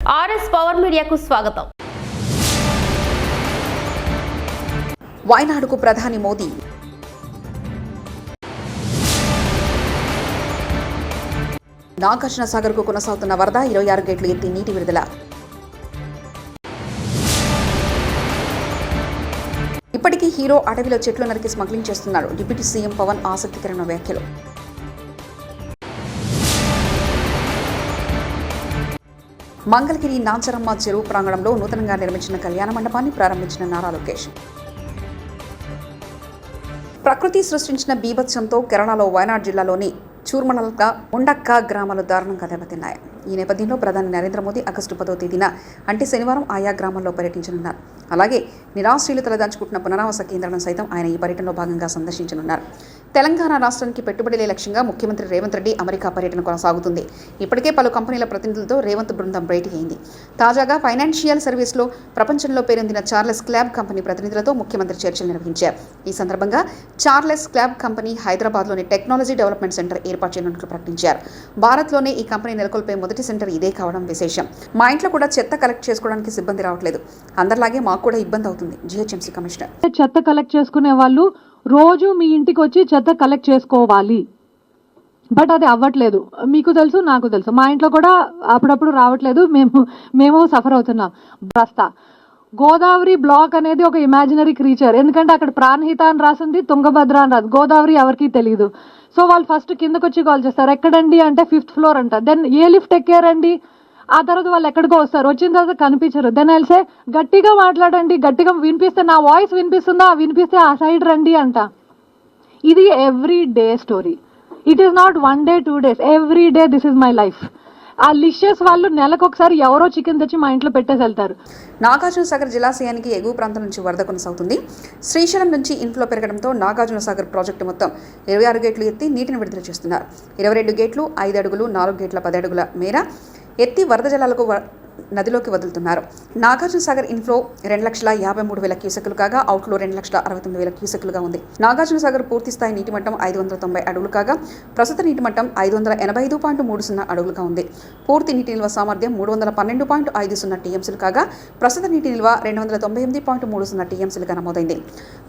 RS power మీడియాకు స్వాగతం. వాయనాడుకు ప్రధాని మోదీ. నాగార్జున సాగర్కు కొనసాగుతున్న వరద ఇరవై ఆరు గేట్లు ఎత్తి నీటి విడుదల. ఇప్పటికీ హీరో అడవిలో చెట్లు నరికి స్మగ్లింగ్ చేస్తున్నాడు డిప్యూటీ సీఎం పవన్ ఆసక్తికరమైన వ్యాఖ్యలు. మంగళగిరి నాంచరమ్మ చెరువు ప్రాంగణంలో నూతనంగా నిర్మించిన కళ్యాణ మండపాన్ని ప్రారంభించిన నారా లోకేష్. ప్రకృతి సృష్టించిన బీభత్సంతో కేరళలో వయనాడ్ జిల్లాలోని చూర్మలక ఉండక్క గ్రామాలు దారుణంగా దెబ్బతిన్నాయి. ఈ నేపథ్యంలో ప్రధాని నరేంద్ర మోదీ ఆగస్టు పదో తేదీన అంటే శనివారం ఆయా గ్రామాల్లో పర్యటించనున్నారు. అలాగే నిరాశ్రీలు తలదాచుకుంటున్న పునరావాస కేంద్రాలను సైతం ఆయన ఈ పర్యటనలో భాగంగా సందర్శించనున్నారు. తెలంగాణ రాష్ట్రానికి పెట్టుబడులే లక్ష్యంగా ముఖ్యమంత్రి రేవంత్ రెడ్డి అమెరికా పర్యటన కొనసాగుతుంది. ఇప్పటికే పలు కంపెనీల ప్రతినిధులతో రేవంత్ బృందం భేటీ అయింది. తాజాగా ఫైనాన్షియల్ సర్వీస్లో ప్రపంచంలో పేరొందిన చార్లెస్ క్లాబ్ కంపెనీ ప్రతినిధులతో ముఖ్యమంత్రి చర్చలు నిర్వహించారు. ఈ సందర్భంగా చార్లెస్ క్లాబ్ కంపెనీ హైదరాబాద్లోని టెక్నాలజీ డెవలప్మెంట్ సెంటర్ ఏర్పాటు చేయనున్నట్లు ప్రకటించారు. భారత్లోనే ఈ కంపెనీ నెలకొల్పే మొదటి సెంటర్ ఇదే కావడం విశేషం. మా ఇంట్లో కూడా చెత్త కలెక్ట్ చేసుకోవడానికి సిబ్బంది రావట్లేదు. అందరిలాగే మాకు కూడా ఇబ్బంది అవుతుంది. GHMC commissioner. చెత్త కలెక్ట్ చేసుకునే వాళ్ళు రోజు మీ ఇంటికి వచ్చి చెత్త కలెక్ట్ చేసుకోవాలి. బట్ అది అవ్వట్లేదు. మీకు తెలుసు నాకు తెలుసు. మా ఇంట్లో కూడా అప్పుడప్పుడు రావట్లేదు. మేము మేము సఫర్ అవుతున్నాం. బస్తా గోదావరి బ్లాక్ అనేది ఒక ఇమాజినరీ క్రీచర్ ఎందుకంటే అక్కడ ప్రాణహిత అని రాసింది తుంగభద్ర అని రాదు గోదావరి ఎవరికి తెలియదు సో వాళ్ళు ఫస్ట్ కిందకు వచ్చి కాల్ చేస్తారు. ఎక్కడండి అంటే ఫిఫ్త్ ఫ్లోర్ అంట. దెన్ ఏ లిఫ్ట్ ఎక్కారండి? ఆ తర్వాత వాళ్ళు ఎక్కడికో వస్తారు. వచ్చిన తర్వాత కనిపించరు. దెన్ ఐల్సే గట్టిగా మాట్లాడండి గట్టిగా వినిపిస్తే నా వాయిస్ వినిపిస్తుందా? వినిపిస్తే ఆ సైడ్ రండి అంట. ఇది every day story it is not one day two days every day this is my life ఆ లిషియస్ వాళ్ళు నెలకొకసారి ఎవరో చికెన్ తెచ్చి మా ఇంట్లో పెట్టేసి వెళ్తారు. నాగార్జున సాగర్ జలాశయానికి ఎగువ ప్రాంతం నుంచి వరద కొనసాగుతుంది. శ్రీశైలం నుంచి ఇన్ఫ్లో పెరగడంతో నాగార్జున సాగర్ ప్రాజెక్టు మొత్తం ఇరవై ఆరు గేట్లు ఎత్తి నీటిని విడుదల చేస్తున్నారు. ఇరవై రెండు గేట్లు ఐదు అడుగులు నాలుగు గేట్ల పది అడుగుల మేర ఎత్తి వరద జలాలకు వ- నదిలోకి వదులుతున్నారు. నాగార్జున సాగర్ ఇన్ఫ్లో రెండు లక్షల యాభై మూడు వేల క్యూసెక్లు కాగా అవుట్లో రెండు లక్షల అరవై తొమ్మిది వేల క్యూసెక్లుగా ఉంది. నాగార్జున సాగర్ పూర్తి స్థాయి నీటి మట్టం ఐదు వందల తొంభై అడుగులు కాగా ప్రస్తుత నీటి మట్టం ఐదు వందల ఎనభై ఐదు పాయింట్ మూడు సున్నా అడుగులుగా ఉంది. పూర్తి నీటి నిల్వ సామర్థ్యం మూడు వందల పన్నెండు పాయింట్ ఐదు సున్నా టీఎంసీలు కాగా ప్రస్తుత నీటి నిల్వ రెండు వందల తొంభై ఎనిమిది పాయింట్ మూడు సున్నా టీఎంసీలుగా నమోదైంది.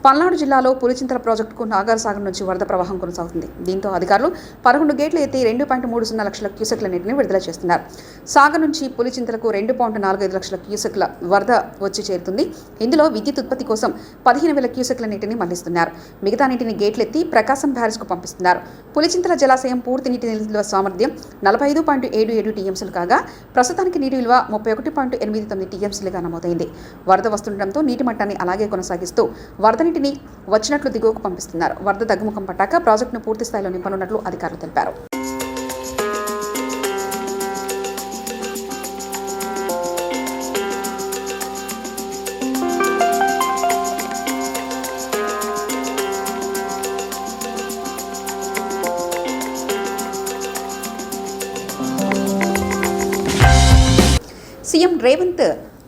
పల్నాడు జిల్లాలో పులిచింతల ప్రాజెక్టుకు నాగార్ సాగర్ నుంచి వరద ప్రవాహం కొనసాగుతుంది. దీంతో అధికారులు పదకొండు గేట్లు ఎత్తి రెండు పాయింట్ మూడు సున్నా లక్షల క్యూసెక్ల నీటిని విడుదల చేస్తున్నారు. సాగర్ నుంచి పులిచింతలకు రెండు పాయింట్ నాలుగు ఐదు లక్షల క్యూసెక్ల వరద వచ్చి చేరుతుంది. ఇందులో విద్యుత్ ఉత్పత్తి కోసం పదిహేను వేల క్యూసెక్ల నీటిని మళ్ళిస్తున్నారు. మిగతా నీటిని గేట్లెత్తి ప్రకాశం బ్యారేజ్కు పంపిస్తున్నారు. పులిచింతల జలాశయం పూర్తి నీటి నిల్వ సామర్థ్యం నలభై ఐదు పాయింట్ ఏడు ఏడు టీఎంసీలు కాగా ప్రస్తుతానికి నీటి విలువ ముప్పై ఒకటి పాయింట్ ఎనిమిది తొమ్మిది టీఎంసీలుగా నమోదైంది. వరద వస్తుండటంతో నీటి మట్టాన్ని అలాగే కొనసాగిస్తూ వరద నీటిని వచ్చినట్లు దిగువకు పంపిస్తున్నారు. వరద తగ్గుముఖం పట్టాక ప్రాజెక్టును పూర్తి స్థాయిలో నింపనున్నట్లు అధికారులు తెలిపారు.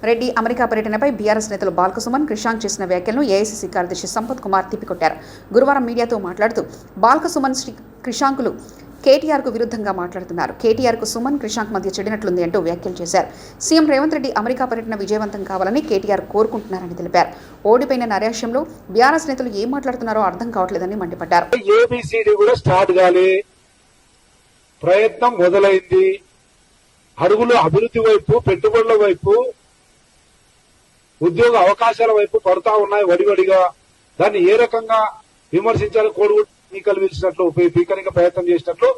రెడ్డి అమెరికా పర్యటనపై బీఆర్ఎస్ నేతలు బాల్కసుమన్ క్రిషాంక్ చేసిన వ్యాఖ్యలను ఏఐసీసీ కార్యదర్శి సంపత్ కుమార్ తిప్పికొట్టారు. గురువారం మీడియాతో మాట్లాడుతూ బాల్కసుమన్ శ్రీ క్రిషాంకులు కేటీఆర్కు విరుద్ధంగా మాట్లాడుతున్నారు. కేటీఆర్కు సుమన్ క్రిషాంక్ మధ్య చెడినట్లుంది అంటూ వ్యాఖ్యలు చేశారు. సీఎం రేవంత్ రెడ్డి అమెరికా పర్యటన విజయవంతం కావాలని కేటీఆర్ కోరుకుంటున్నారని తెలిపారు. ఓడిపోయిన నైరాశ్యంలో బీఆర్ఎస్ నేతలు ఏం మాట్లాడుతున్నారో అర్థం కావట్లేదని మండిపడ్డారు. ఏబిసిడి కూడా స్టార్ట్ కాలే. ప్రయత్నం మొదలైంది. అడుగులు అభివృద్ధి వైపు పెట్టుబడుల వైపు ఉద్యోగ అవకాశాల వైపు పడుతా ఉన్నాయి వడివడిగా. దాన్ని ఏ రకంగా విమర్శించాలి కోడిగుడ్డు పీకలు పిలిచినట్లు పీకనిక ప్రయత్నం చేసినట్లు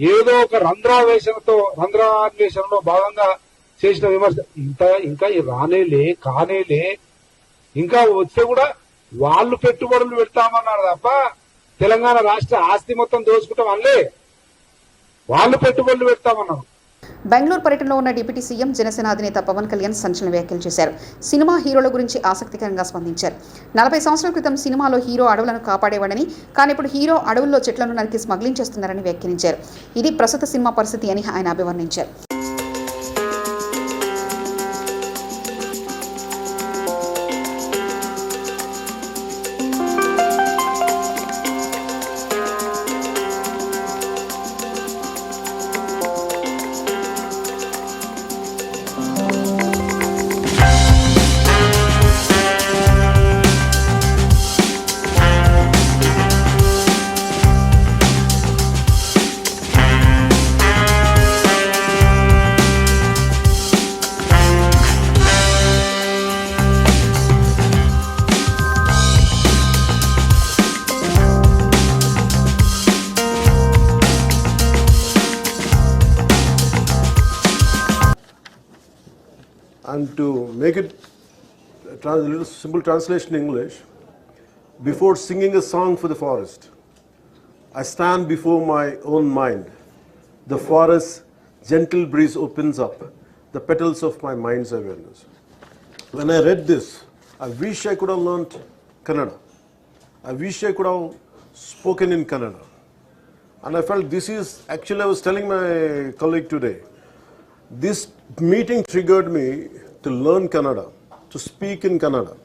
ఏదో ఒక రంధ్రాన్వేషణతో రంధ్రాన్వేషణలో భాగంగా చేసిన విమర్శ ఇంకా ఇంకా రానేలే కానేలే. ఇంకా వస్తే కూడా వాళ్ళు పెట్టుబడులు పెడతామన్నారు తప్ప తెలంగాణ రాష్ట్ర ఆస్తి మొత్తం దోచుకుంటాం అనలే. వాళ్ళు పెట్టుబడులు పెడతామన్నారు. బెంగళూరు పర్యటనలో ఉన్న డిప్యూటీ సీఎం జనసేన అధినేత పవన్ కళ్యాణ్ సంచలన వ్యాఖ్యలు చేశారు. సినిమా హీరోల గురించి ఆసక్తికరంగా స్పందించారు. నలభై సంవత్సరాల క్రితం సినిమాలో హీరో అడవులను కాపాడేవాడని కానీ ఇప్పుడు హీరో అడవుల్లో చెట్లను నరికి స్మగ్లింగ్ చేస్తున్నారని వ్యాఖ్యానించారు. ఇది ప్రస్తుత సినిమా పరిస్థితి అని ఆయన అభివర్ణించారు. And to make it a little simple translation in English, before singing a song for the forest, I stand before my own mind. The forest's gentle breeze opens up the petals of my mind's awareness. When I read this, I wish I could have learnt Kannada. I wish I could have spoken in Kannada. And I felt this is actually, I was telling my colleague today, this meeting triggered me to learn Kannada, to speak in Kannada.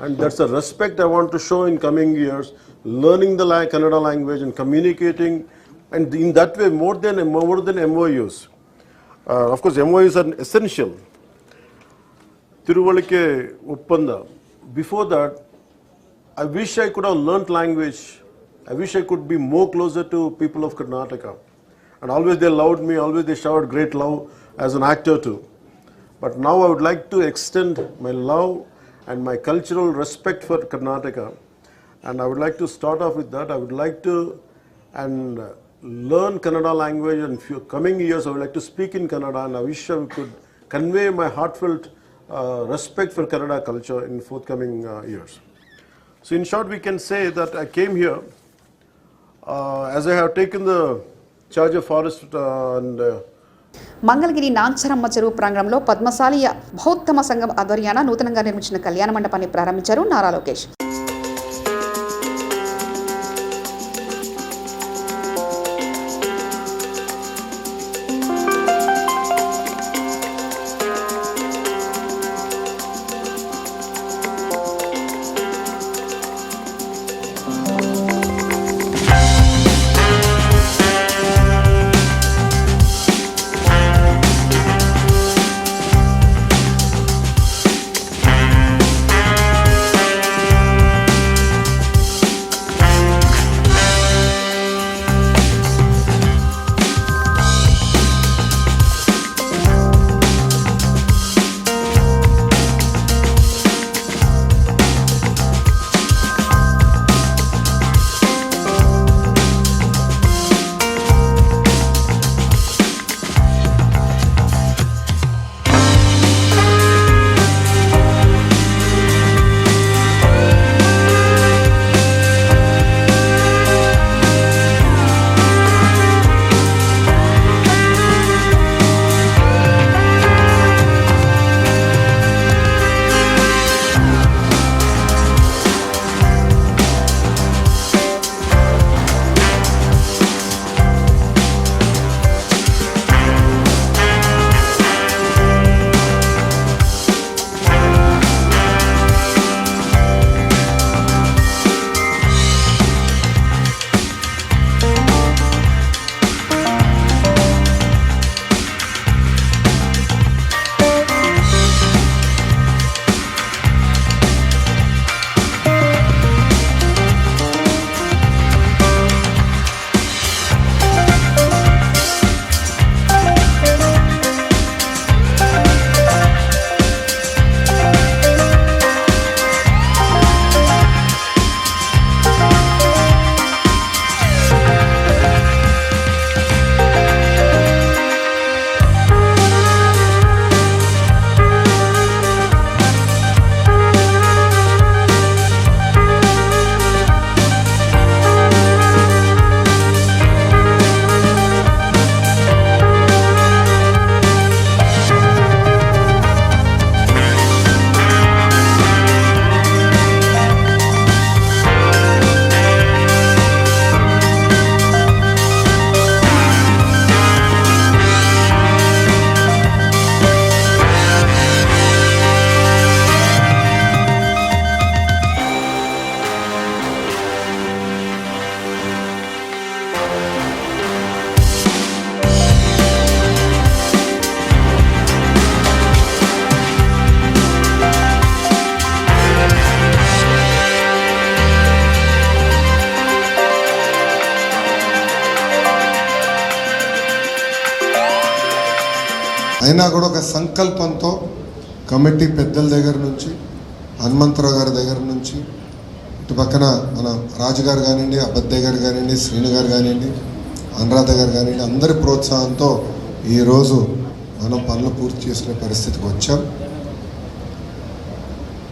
And that's a respect I want to show in coming years, learning the la- Kannada language and communicating, and in that way, more than more than MOUs. Uh, of course, MOUs are essential. Tiruvalike Uppanda. Before that, I wish I could have learnt language. I wish I could be more closer to people of Karnataka. And always they loved me, always they showered great love as an actor too. But now I would like to extend my love and my cultural respect for Karnataka. And I would like to start off with that. I would like to and uh, learn Kannada language and few coming years I would like to speak in Kannada and I wish I could convey my heartfelt uh, respect for Kannada culture in forthcoming uh, years. So in short, we can say that I came here uh, as I have taken the charge of forest uh, and uh, Mangalagiri Nancharamma చెరువు ప్రాంగణంలో పద్మశాలియ బౌద్ధమ సంఘం ఆధ్వర్యాన నూతనంగా నిర్మించిన కళ్యాణ మండపాన్ని ప్రారంభించారు నారా లోకేష్. అయినా కూడా ఒక సంకల్పంతో కమిటీ పెద్దల దగ్గర నుంచి హనుమంతరావు గారి దగ్గర నుంచి ఇటు పక్కన మన రాజు గారు కానివ్వండి అబద్దయ్య గారు కానివ్వండి శ్రీను గారు కానివ్వండి అనురాధ గారు కానివ్వండి అందరి ప్రోత్సాహంతో ఈరోజు మనం పనులు పూర్తి చేసిన పరిస్థితికి వచ్చాం.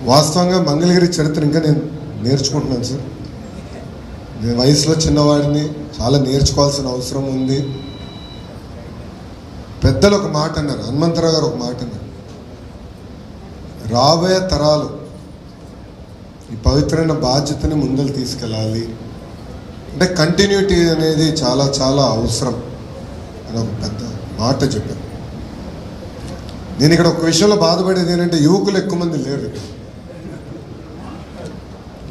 వాస్తవంగా మంగళగిరి చరిత్ర ఇంకా నేను నేర్చుకుంటున్నాను సార్. నేను వయసులో చిన్నవాడిని చాలా నేర్చుకోవాల్సిన అవసరం ఉంది. పెద్దలు ఒక మాట అన్నారు హనుమంతరావు గారు ఒక మాట అన్నారు. రాబోయే తరాలు ఈ పవిత్రమైన బాధ్యతని ముందలు తీసుకెళ్ళాలి. అంటే కంటిన్యూటీ అనేది చాలా చాలా అవసరం అని ఒక పెద్ద మాట చెప్పాను నేను ఇక్కడ ఒక విషయంలో బాధపడేది ఏంటంటే యువకులు ఎక్కువ మంది లేరు.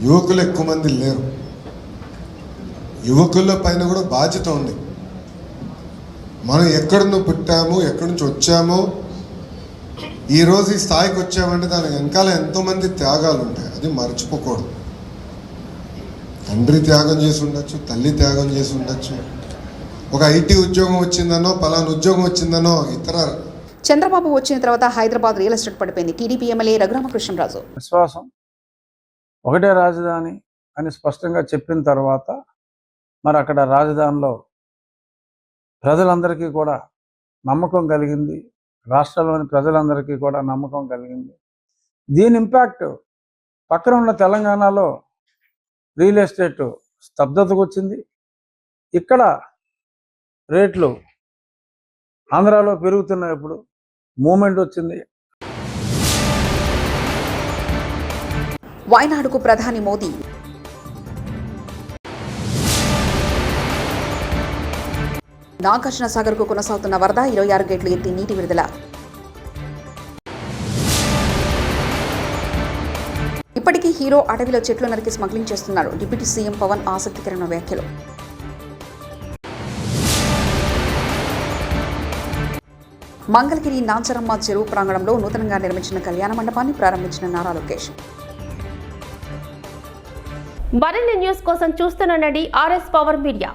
యువకులు ఎక్కువ మంది లేరు. యువకుల పైన కూడా బాధ్యత ఉంది. మనం ఎక్కడ నుంచి పుట్టాము ఎక్కడి నుంచి వచ్చామో ఈ రోజు ఈ స్థాయికి వచ్చామంటే దాని వెనకాల ఎంతోమంది త్యాగాలు ఉంటాయి. అది మర్చిపోకూడదు. తండ్రి త్యాగం చేసి ఉండొచ్చు తల్లి త్యాగం చేసి ఉండొచ్చు. ఒక ఐటీ ఉద్యోగం వచ్చిందనో పలానా ఉద్యోగం వచ్చిందనో ఇతర చంద్రబాబు వచ్చిన తర్వాత హైదరాబాద్ రియల్ ఎస్టేట్ పడిపోయింది. TDP MLA Raghuramakrishnaraju. విశ్వాసం ఒకటే రాజధాని అని స్పష్టంగా చెప్పిన తర్వాత మరి అక్కడ రాజధానిలో ప్రజలందరికీ కూడా నమ్మకం కలిగింది. రాష్ట్రంలోని ప్రజలందరికీ కూడా నమ్మకం కలిగింది. దీని ఇంపాక్ట్ పక్కన ఉన్న తెలంగాణలో రియల్ ఎస్టేట్ స్తబ్దతకు వచ్చింది. ఇక్కడ రేట్లు ఆంధ్రాలో పెరుగుతున్నాయి ఇప్పుడు. మూమెంట్ వచ్చింది. వాయనాడుకు ప్రధాని మోదీ నాగార్జున సాగర్కు కొనసాగుతున్న వరద ఇరవై ఆరు గేట్లు ఎత్తి నీటి విడుదల. ఇప్పటికీ హీరో అడవిలో చెట్లు నరికి స్మగ్లింగ్ చేస్తున్నాడు. డిప్యూటీ సీఎం పవన్ ఆసక్తికరమైన వ్యాఖ్యలు. మంగళగిరి నాంచరమ్మ చెరువు ప్రాంగణంలో నూతనంగా నిర్మించిన కళ్యాణ మండపాన్ని ప్రారంభించిన నారా లోకేష్. మరిన్ని న్యూస్ కోసం చూస్తూనండి ఆర్ఎస్ పవర్ మీడియా.